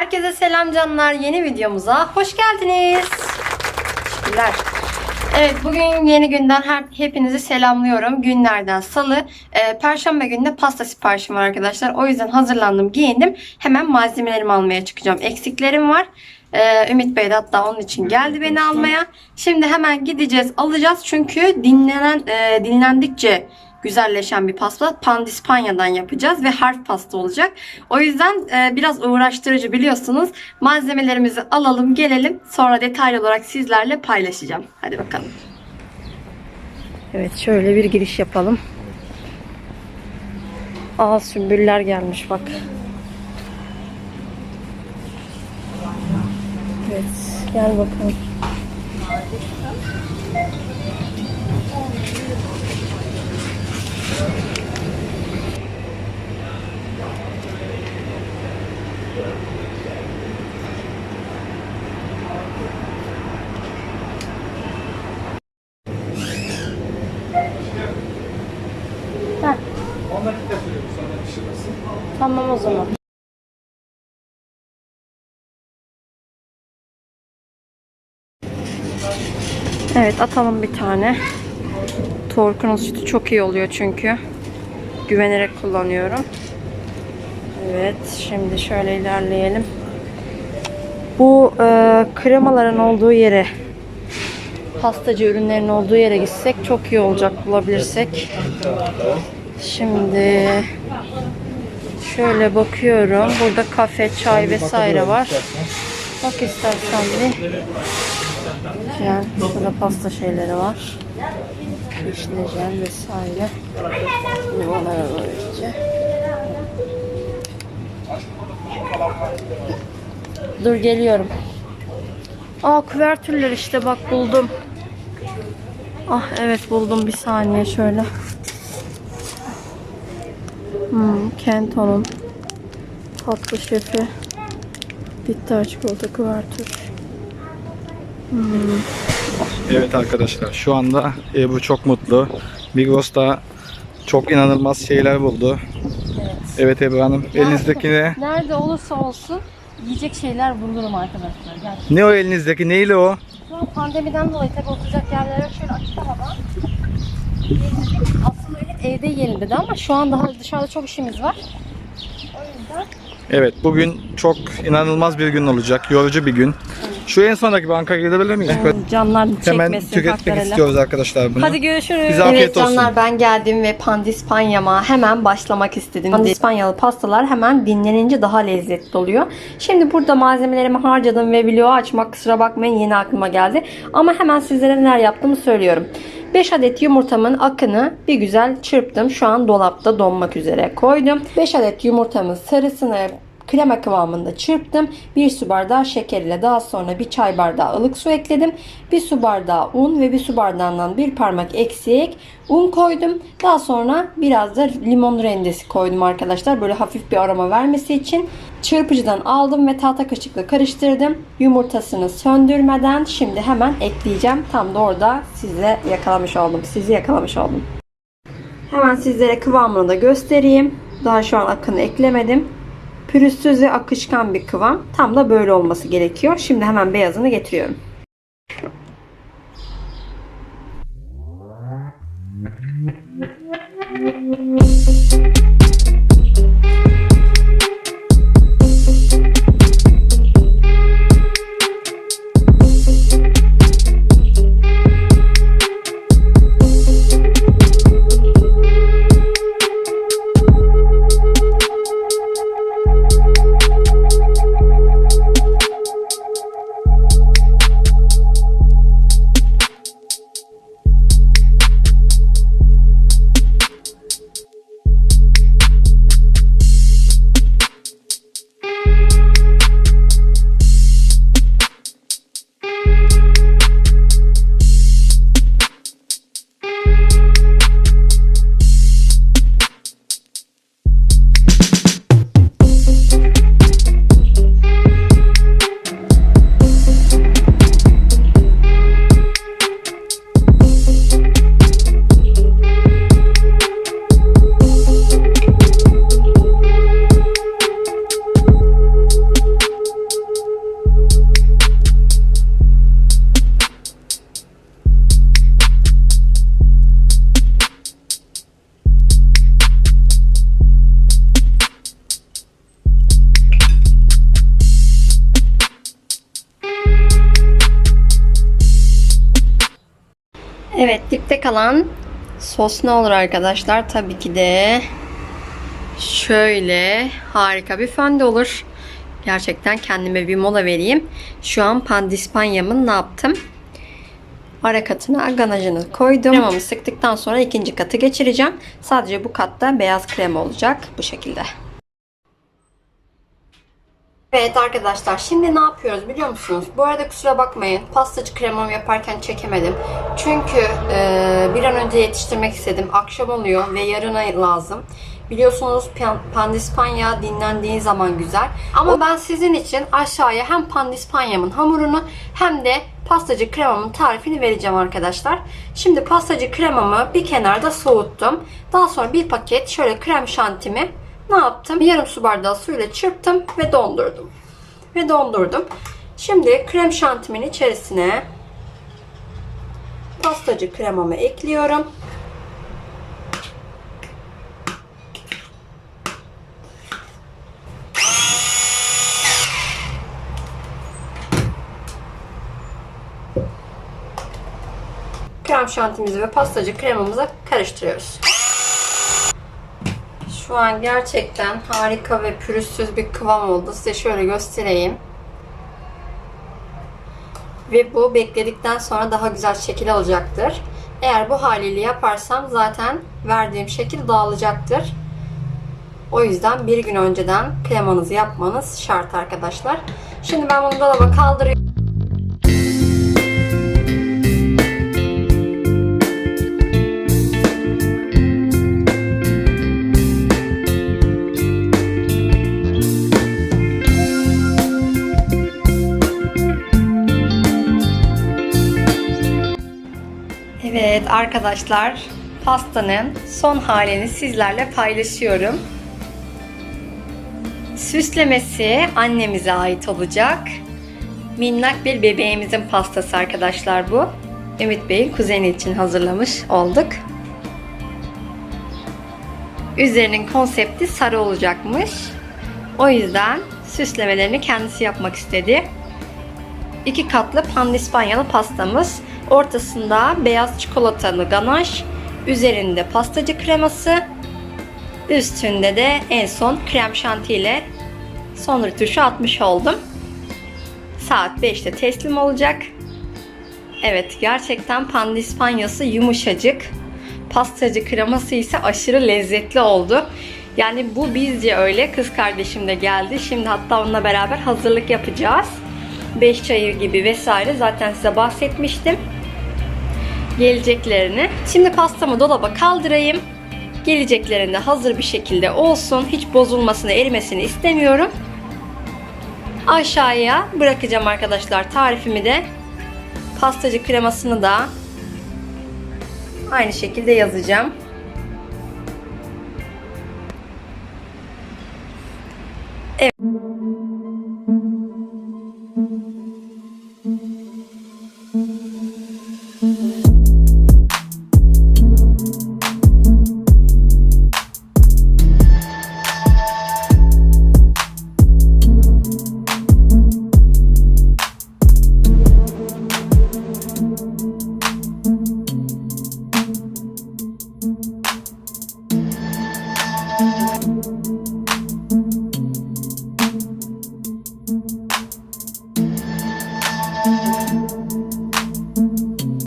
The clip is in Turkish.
Herkese selam canlar. Yeni videomuza hoş geldiniz. Teşekkürler. Evet bugün yeni günden her, hepinizi selamlıyorum. Günlerden salı. Ee, Perşembe günde pasta siparişim var arkadaşlar. O yüzden hazırlandım, giyindim. Hemen malzemelerimi almaya çıkacağım. Eksiklerim var. Ee, Ümit Bey de hatta onun için geldi beni almaya. Şimdi hemen gideceğiz, alacağız. Çünkü dinlenen e, dinlendikçe güzelleşen bir pasta. Pandispanya'dan yapacağız ve harf pasta olacak. O yüzden e, biraz uğraştırıcı biliyorsunuz. Malzemelerimizi alalım, gelelim. Sonra detaylı olarak sizlerle paylaşacağım. Hadi bakalım. Evet, şöyle bir giriş yapalım. Aa sümbüller gelmiş bak. Evet, gel bakalım. Tamam o zaman. Evet atalım bir tane. Torkunun sütü çok iyi oluyor çünkü. Güvenerek kullanıyorum. Evet şimdi şöyle ilerleyelim. Bu e, kremaların olduğu yere pastacı ürünlerin olduğu yere gitsek çok iyi olacak bulabilirsek. Şimdi şöyle bakıyorum. Burada kafe, çay vesaire var. Bak istersen bir. Yani burada pasta şeyleri var. Jel vesaire. Limonlara böylece. Dur geliyorum. Aa küvertürler işte bak buldum. Ah evet buldum bir saniye şöyle. Hmm, Kento'nun tatlı şefi. Bitter çikolata küvertür. Evet arkadaşlar şu anda Ebru çok mutlu. Migros'ta çok inanılmaz şeyler buldu. Evet Ebru Hanım elinizdekine Nerede olursa olsun yiyecek şeyler bulurum arkadaşlar. Gerçekten. ne o elinizdeki neyle o? Şu an pandemiden dolayı tabii oturacak yerler yok. Şöyle açık havada. Aslında öyle evde yiyelim dedi ama şu an daha dışarıda çok işimiz var. O yüzden Evet bugün çok inanılmaz bir gün olacak. Yorucu bir gün. Şu en sondaki bankaya gidebilir miyiz? canlar Hemen çekmesin. tüketmek haklarıyla. istiyoruz arkadaşlar bunu. Hadi görüşürüz. Bize afiyet evet canlar olsun. ben geldim ve pandispanyama hemen başlamak istedim. Pandispanyalı pastalar hemen dinlenince daha lezzetli oluyor. Şimdi burada malzemelerimi harcadım ve vlogu açmak kusura bakmayın yeni aklıma geldi. Ama hemen sizlere neler yaptığımı söylüyorum. 5 adet yumurtamın akını bir güzel çırptım. Şu an dolapta donmak üzere koydum. 5 adet yumurtamın sarısını krema kıvamında çırptım. 1 su bardağı şeker ile daha sonra bir çay bardağı ılık su ekledim. 1 su bardağı un ve 1 su bardağından bir parmak eksik un koydum. Daha sonra biraz da limon rendesi koydum arkadaşlar. Böyle hafif bir aroma vermesi için. Çırpıcıdan aldım ve tahta kaşıkla karıştırdım. Yumurtasını söndürmeden şimdi hemen ekleyeceğim. Tam da orada size yakalamış oldum. Sizi yakalamış oldum. Hemen sizlere kıvamını da göstereyim. Daha şu an akını eklemedim. Pürüzsüz ve akışkan bir kıvam. Tam da böyle olması gerekiyor. Şimdi hemen beyazını getiriyorum. Evet dipte kalan sos ne olur arkadaşlar? Tabii ki de şöyle harika bir fönde olur. Gerçekten kendime bir mola vereyim. Şu an pandispanyamın ne yaptım? Ara katına ganajını koydum. Kremamı sıktıktan sonra ikinci katı geçireceğim. Sadece bu katta beyaz krema olacak. Bu şekilde. Evet arkadaşlar şimdi ne yapıyoruz biliyor musunuz? Bu arada kusura bakmayın pastacı kremamı yaparken çekemedim. Çünkü e, bir an önce yetiştirmek istedim. Akşam oluyor ve yarına lazım. Biliyorsunuz pan- pandispanya dinlendiği zaman güzel. Ama ben sizin için aşağıya hem pandispanyamın hamurunu hem de pastacı kremamın tarifini vereceğim arkadaşlar. Şimdi pastacı kremamı bir kenarda soğuttum. Daha sonra bir paket şöyle krem şantimi ne yaptım? Yarım su bardağı suyla çırptım ve dondurdum. Ve dondurdum. Şimdi krem şantimin içerisine pastacı kremamı ekliyorum. Krem şantimizi ve pastacı kremamızı karıştırıyoruz. Şu an gerçekten harika ve pürüzsüz bir kıvam oldu. Size şöyle göstereyim. Ve bu bekledikten sonra daha güzel şekil alacaktır. Eğer bu haliyle yaparsam zaten verdiğim şekil dağılacaktır. O yüzden bir gün önceden kremanızı yapmanız şart arkadaşlar. Şimdi ben bunu dolaba kaldırıyorum. Evet arkadaşlar pastanın son halini sizlerle paylaşıyorum. Süslemesi annemize ait olacak. Minnak bir bebeğimizin pastası arkadaşlar bu. Ümit Bey'in kuzeni için hazırlamış olduk. Üzerinin konsepti sarı olacakmış. O yüzden süslemelerini kendisi yapmak istedi. İki katlı pandispanyalı pastamız. Ortasında beyaz çikolatalı ganaj, üzerinde pastacı kreması, üstünde de en son krem şanti ile son rötuşu atmış oldum. Saat 5'te teslim olacak. Evet gerçekten pandispanyası yumuşacık. Pastacı kreması ise aşırı lezzetli oldu. Yani bu bizce öyle. Kız kardeşim de geldi. Şimdi hatta onunla beraber hazırlık yapacağız. Beş çayır gibi vesaire zaten size bahsetmiştim. Geleceklerini. Şimdi pastamı dolaba kaldırayım. Geleceklerinde hazır bir şekilde olsun. Hiç bozulmasını, erimesini istemiyorum. Aşağıya bırakacağım arkadaşlar tarifimi de. Pastacı kremasını da aynı şekilde yazacağım.